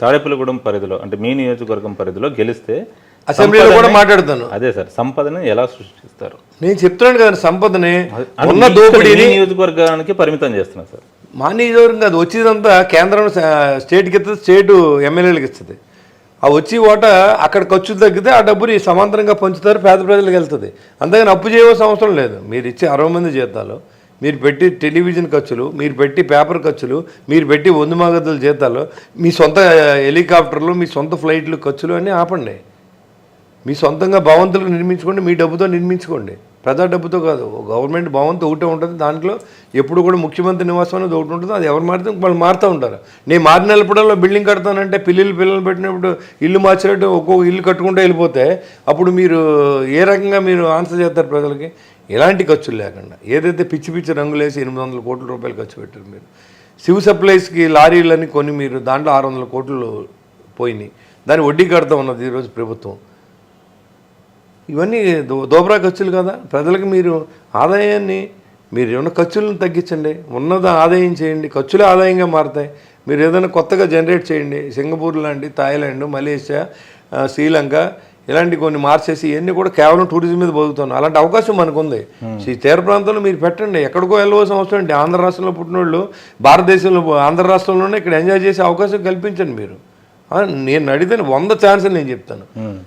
తాడేపల్లిగూడెం పరిధిలో అంటే మీ నియోజకవర్గం పరిధిలో గెలిస్తే అసెంబ్లీలో కూడా మాట్లాడుతాను. అదే సార్ సంపదని ఎలా సృష్టిస్తారు? నేను చెప్తున్నాను కదా సంపదని ఉన్న మీ- దోపిడీని నియోజకవర్గానికి పరిమితం చేస్తున్నారు సార్. మా నియోజకవర్గం కాదు వచ్చేదంతా కేంద్రం స్టేట్కి ఇస్తుంది స్టేట్ ఎమ్మెల్యేలకు ఇస్తుంది. ఆ వచ్చి ఓట అక్కడ ఖర్చు తగ్గితే ఆ డబ్బుని సమాంతరంగా పంచుతారు పేద ప్రజలకు వెళ్తుంది. అంతేగాని అప్పు చేయవలసిన అవసరం లేదు. మీరు ఇచ్చే అరవై మంది జీతాలు మీరు పెట్టి టెలివిజన్ ఖర్చులు మీరు పెట్టి పేపర్ ఖర్చులు మీరు పెట్టి వంద మగదుల జీతాలు మీ సొంత హెలికాప్టర్లు మీ సొంత ఫ్లైట్లు ఖర్చులు అన్నీ ఆపండి. మీ సొంతంగా భవంతులు నిర్మించుకోండి మీ డబ్బుతో నిర్మించుకోండి. ప్రజా డబ్బుతో కాదు గవర్నమెంట్ భవంతి ఒకటే ఉంటుంది దాంట్లో ఎప్పుడు కూడా ముఖ్యమంత్రి నివాసం అనేది ఒకటి ఉంటుంది అది ఎవరు మారితే వాళ్ళు మారుతూ ఉంటారు. నేను మారినప్పుడల్లో బిల్డింగ్ కడతానంటే పిల్లలు పిల్లలు పెట్టినప్పుడు ఇల్లు మార్చినట్టు ఒక్కొక్క ఇల్లు కట్టుకుంటూ వెళ్ళిపోతే అప్పుడు మీరు ఏ రకంగా మీరు ఆన్సర్ చేస్తారు ప్రజలకి? ఎలాంటి ఖర్చులు లేకుండా ఏదైతే పిచ్చి పిచ్చి రంగులేసి ఎనిమిది వందల కోట్ల రూపాయలు ఖర్చు పెట్టారు మీరు సివ్ సప్లైస్కి లారీలని కొని మీరు దాంట్లో ఆరు వందల కోట్లు పోయినాయి. దాని వడ్డీ కడతా ఉన్నది ఈరోజు ప్రభుత్వం. ఇవన్నీ దో దోబరా ఖర్చులు కదా. ప్రజలకు మీరు ఆదాయాన్ని మీరు ఏమైనా ఖర్చులను తగ్గించండి. ఉన్నది ఆదాయం చేయండి. ఖర్చులే ఆదాయంగా మారుతాయి. మీరు ఏదైనా కొత్తగా జనరేట్ చేయండి. సింగపూర్ లాంటి థాయిలాండ్ మలేషియా శ్రీలంక ఇలాంటి కొన్ని మార్చేసి ఇవన్నీ కూడా కేవలం టూరిజం మీద బతుకుతాను అలాంటి అవకాశం మనకు ఉంది ఈ తీర ప్రాంతంలో మీరు పెట్టండి. ఎక్కడికో వెళ్ళవలసిన అవసరం ఏంటి ఆంధ్ర రాష్ట్రంలో పుట్టినోళ్ళు భారతదేశంలో ఆంధ్ర రాష్ట్రంలోనే ఇక్కడ ఎంజాయ్ చేసే అవకాశం కల్పించండి మీరు. నేను అడిగితే వంద ఛాన్సులు నేను చెప్తాను. ఉమ్.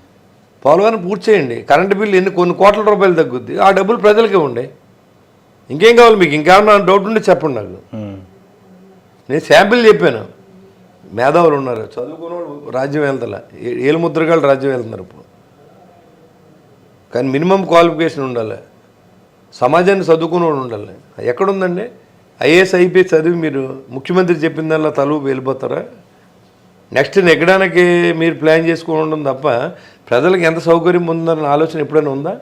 పోలవరం పూర్తి చేయండి. కరెంటు బిల్లు ఎన్ని కొన్ని కోట్ల రూపాయలు తగ్గుద్ది. ఆ డబ్బులు ప్రజలకే ఉండే. ఇంకేం కావాలి మీకు? ఇంకేమన్నా డౌట్ ఉంటే చెప్పండి నాకు. ఉమ్. నేను శాంపిల్ చెప్పాను. మేధావులు ఉన్నారు. చదువుకున్నవాడు రాజ్యం వెళ్తలే. ఏ- ఏలు ముద్రగాళ్ళు రాజ్యం వెళ్తున్నారు ఇప్పుడు. కానీ మినిమం క్వాలిఫికేషన్ ఉండాలి. సమాజాన్ని చదువుకుని ఉండాలి. ఎక్కడుందండి? ఐఏఎస్ ఐపీఎస్ చదివి మీరు ముఖ్యమంత్రి చెప్పిన దానిలో తలుపు వెళ్ళిపోతారా? నెక్స్ట్ నెగ్గడానికి మీరు ప్లాన్ చేసుకుని ఉండడం తప్ప ప్రజలకు ఎంత సౌకర్యం ఉందన్న ఆలోచన ఎప్పుడైనా ఉందా?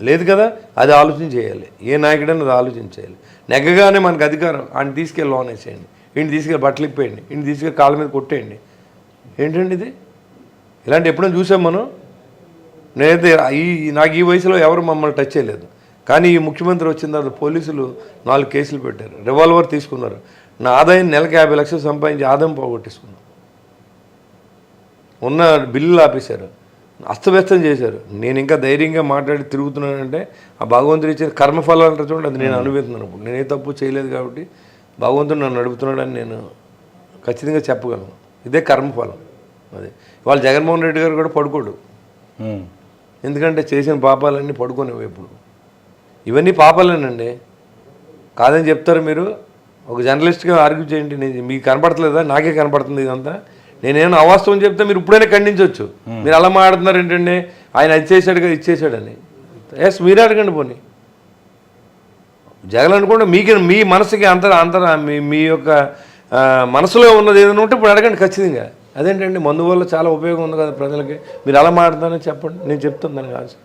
లేదు కదా? అది ఆలోచన చేయాలి. ఏ నాయకుడైనా అది ఆలోచన చేయాలి. నెగ్గగానే మనకు అధికారం. ఆయన తీసుకెళ్ళి లోన్ వేసేయండి. ఈయన తీసుకెళ్ళి బట్టలు ఇప్పేయండి. ఈయన తీసుకెళ్ళి కాళ్ళ మీద కొట్టేయండి. ఏంటండి ఇది? ఇలాంటి ఎప్పుడైనా చూసాం మనం? నేనైతే ఈ నాకు ఈ వయసులో ఎవరు మమ్మల్ని టచ్ చేయలేదు. కానీ ఈ ముఖ్యమంత్రి వచ్చిన తర్వాత పోలీసులు నాలుగు కేసులు పెట్టారు. రివాల్వర్ తీసుకున్నారు. నా ఆదాయం నెలకు యాభై లక్షలు సంపాదించి ఆదాయం పోగొట్టేసుకున్నాను ఉన్న బిల్లులు ఆపేశారు. అస్తవ్యస్తం చేశారు. నేను ఇంకా ధైర్యంగా మాట్లాడి తిరుగుతున్నానంటే ఆ భగవంతుడు ఇచ్చిన కర్మఫలాలు అంటారు చూడండి అది నేను అనుభవిస్తున్నాను. ఇప్పుడు నేనే తప్పు చేయలేదు కాబట్టి భగవంతుడు నన్ను నడుపుతున్నాడని నేను ఖచ్చితంగా చెప్పగలను. ఇదే కర్మఫలం అది. వాళ్ళు జగన్మోహన్ రెడ్డి గారు కూడా పడుకోడు. ఉమ్. ఎందుకంటే చేసిన పాపాలన్నీ పడుకునేవి ఇప్పుడు. ఇవన్నీ పాపాలేనండి. కాదని చెప్తారు మీరు. ఒక జర్నలిస్ట్గా ఆర్గ్యూ చేయండి. నేను మీకు కనపడట్లేదా నాకే కనపడుతుంది ఇదంతా. నేనేమైనా అవాస్తవం చెప్తే మీరు ఇప్పుడైనా ఖండించవచ్చు మీరు అలా మాట్లాడుతున్నారు ఏంటండి? ఆయన అది చేశాడుగా ఇది చేశాడని. ఎస్ మీరే అడగండి పోనీ. జగన్ అనుకుంటే మీకు మీ మనసుకి అంతర అంతర మీ మీ యొక్క మనసులో ఉన్నది ఏదైనా ఉంటే ఇప్పుడు అడగండి ఖచ్చితంగా. అదేంటండి మందు వల్ల చాలా ఉపయోగం ఉంది కదా ప్రజలకి. మీరు అలా మాట్లాడతానని చెప్పండి. నేను చెప్తాను దానికి ఆన్సర్.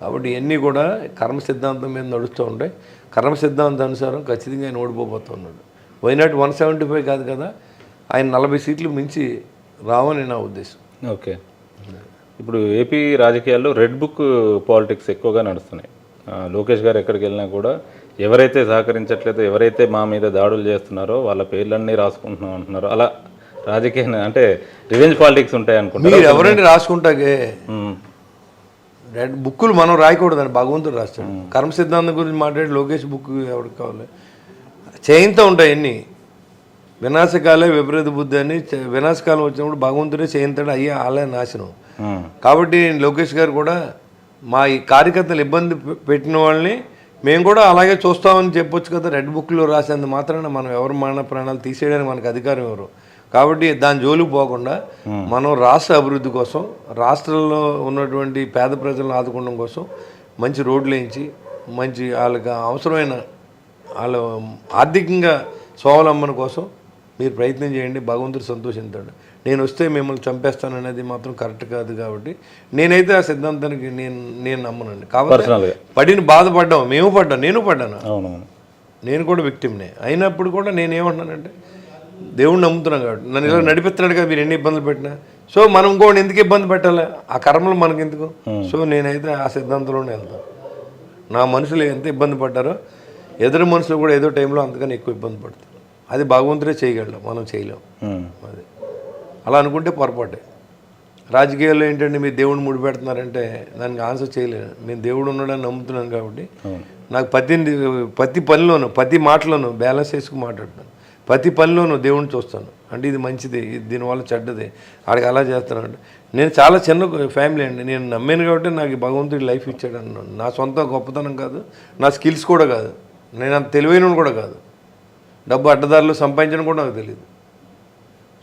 కాబట్టి ఇవన్నీ కూడా కర్మ సిద్ధాంతం మీద నడుస్తూ ఉంటాయి. కర్మ సిద్ధాంతం అనుసారం ఖచ్చితంగా ఆయన ఓడిపోబోతున్నాడు why not one seventy five కాదు కదా? ఆయన నలభై సీట్లు మించి రావని నా ఉద్దేశం. ఓకే. ఇప్పుడు ఏపీ రాజకీయాల్లో రెడ్ బుక్ పాలిటిక్స్ ఎక్కువగా నడుస్తున్నాయి. లోకేష్ గారు ఎక్కడికి వెళ్ళినా కూడా ఎవరైతే సహకరించట్లేదో ఎవరైతే మా మీద దాడులు చేస్తున్నారో వాళ్ళ పేర్లన్నీ రాసుకుంటున్నాం అంటున్నారు. అలా రాజకీయ అంటే రివెంజ్ పాలిటిక్స్ ఉంటాయి అనుకుంటారు మీరు ఎవరైనా రాసుకుంటాకే రెడ్ బుక్కులు మనం రాయకూడదని భగవంతుడు రాస్తాడు. కర్మ సిద్ధాంతం గురించి మాట్లాడి లోకేష్ బుక్ ఎవరికి కావాలి? చేయంతో ఉంటాయి అన్ని. వినాశకాలే విపరీత బుద్ధి అని వినాశకాలం వచ్చినప్పుడు భగవంతుడే చేయంతాడు అయ్యే ఆలయ నాశనం. కాబట్టి లోకేష్ గారు కూడా మా ఈ కార్యకర్తలు ఇబ్బంది పెట్టిన వాళ్ళని మేము కూడా అలాగే చూస్తామని చెప్పొచ్చు కదా రెడ్ బుక్లో రాసేంత మాత్రాన మనం ఎవరి మాన ప్రాణాలు తీసేయడానికి మనకు అధికారం ఎవరు? కాబట్టి దాని జోలికి పోకుండా మనం రాష్ట్ర అభివృద్ధి కోసం రాష్ట్రంలో ఉన్నటువంటి పేద ప్రజలను ఆదుకోవడం కోసం మంచి రోడ్లు వేయించి మంచి వాళ్ళకి అవసరమైన వాళ్ళ ఆర్థికంగా స్వావలంబన కోసం మీరు ప్రయత్నం చేయండి. భగవంతుడు సంతోషిస్తాడు నేను వస్తే మిమ్మల్ని చంపేస్తాననేది మాత్రం కరెక్ట్ కాదు కాబట్టి నేనైతే ఆ సిద్ధాంతానికి నేను నేను నమ్మనండి. కాబట్టి పడిన బాధపడ్డాం. మేము పడ్డాం. నేను పడ్డాను? నేను కూడా విక్టిమ్నే అయినప్పుడు కూడా నేను ఏమంటున్నానంటే దేవుడిని నమ్ముతున్నాను కాబట్టి. నన్ను ఇలా నడిపిస్తున్నాడు కదా మీరు ఎన్ని ఇబ్బందులు పెట్టినా. సో మనం ఇంకోటి ఎందుకు ఇబ్బంది పెట్టాలి? ఆ కర్మలు మనకి ఎందుకు సో నేనైతే ఆ సిద్ధాంతంలోనే వెళ్తాను. నా మనుషులు ఎంత ఇబ్బంది పడ్డారో ఎదురు మనుషులు కూడా ఏదో టైంలో అంతకన్నా ఎక్కువ ఇబ్బంది పడతారు. అది భగవంతుడే చేయగలడు మనం చేయలేం. అది. అలా అనుకుంటే పొరపాటే. రాజకీయాల్లో ఏంటంటే మీరు దేవుడిని ముడిపెడుతున్నారంటే దానికి ఆన్సర్ చేయలేను నేను దేవుడు ఉన్నాడని నమ్ముతున్నాను కాబట్టి నాకు ప్రతి ప్రతి పనిలోనూ ప్రతి మాటలోనూ బ్యాలెన్స్ చేసుకుని మాట్లాడుతాను ప్రతి పనిలోనూ దేవుడిని చూస్తాను. అంటే ఇది మంచిది దీనివల్ల చెడ్డది. ఆడికి అలా చేస్తున్నాడు. నేను చాలా చిన్న ఫ్యామిలీ అండి. నేను నమ్మాను కాబట్టి నాకు ఈ భగవంతుడి లైఫ్ ఇచ్చాడు అన్నాను నా సొంత గొప్పతనం కాదు నా స్కిల్స్ కూడా కాదు. నేను అంత తెలివైన కూడా కాదు. డబ్బు అడ్డదారులు సంపాదించడం కూడా నాకు తెలియదు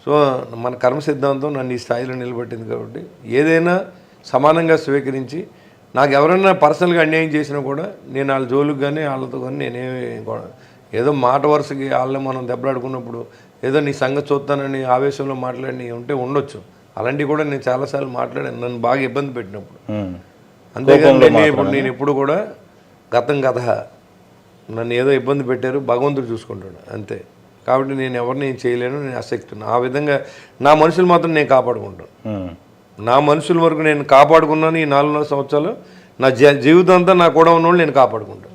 సో మన కర్మ సిద్ధాంతం నన్ను ఈ స్థాయిలో నిలబెట్టింది కాబట్టి ఏదైనా సమానంగా స్వీకరించి నాకు ఎవరైనా పర్సనల్గా అన్యాయం చేసినా కూడా నేను వాళ్ళ జోలికి కానీ వాళ్ళతో కానీ నేనేమి ఏదో మాట వరుసకి వాళ్ళని మనం దెబ్బలాడుకున్నప్పుడు ఏదో నీ సంగతి చూస్తానని ఆవేశంలో మాట్లాడి ఉంటే ఉండొచ్చు. అలాంటివి కూడా నేను చాలాసార్లు మాట్లాడాను. నన్ను బాగా ఇబ్బంది పెట్టినప్పుడు. అంతేగాని నేను ఇప్పుడు నేను ఎప్పుడు కూడా గతం కథ. నన్ను ఏదో ఇబ్బంది పెట్టారు భగవంతుడు చూసుకుంటాడు. అంతే. కాబట్టి నేను ఎవరిని ఏం చేయలేను నేను అసక్తున్నా ఆ విధంగా నా మనుషులు మాత్రం నేను కాపాడుకుంటాను. నా మనుషుల వరకు నేను కాపాడుకున్నాను ఈ నాలుగున్నర సంవత్సరాలు. నా జీవితం అంతా నా కూడా ఉన్నోళ్ళు నేను కాపాడుకుంటాను.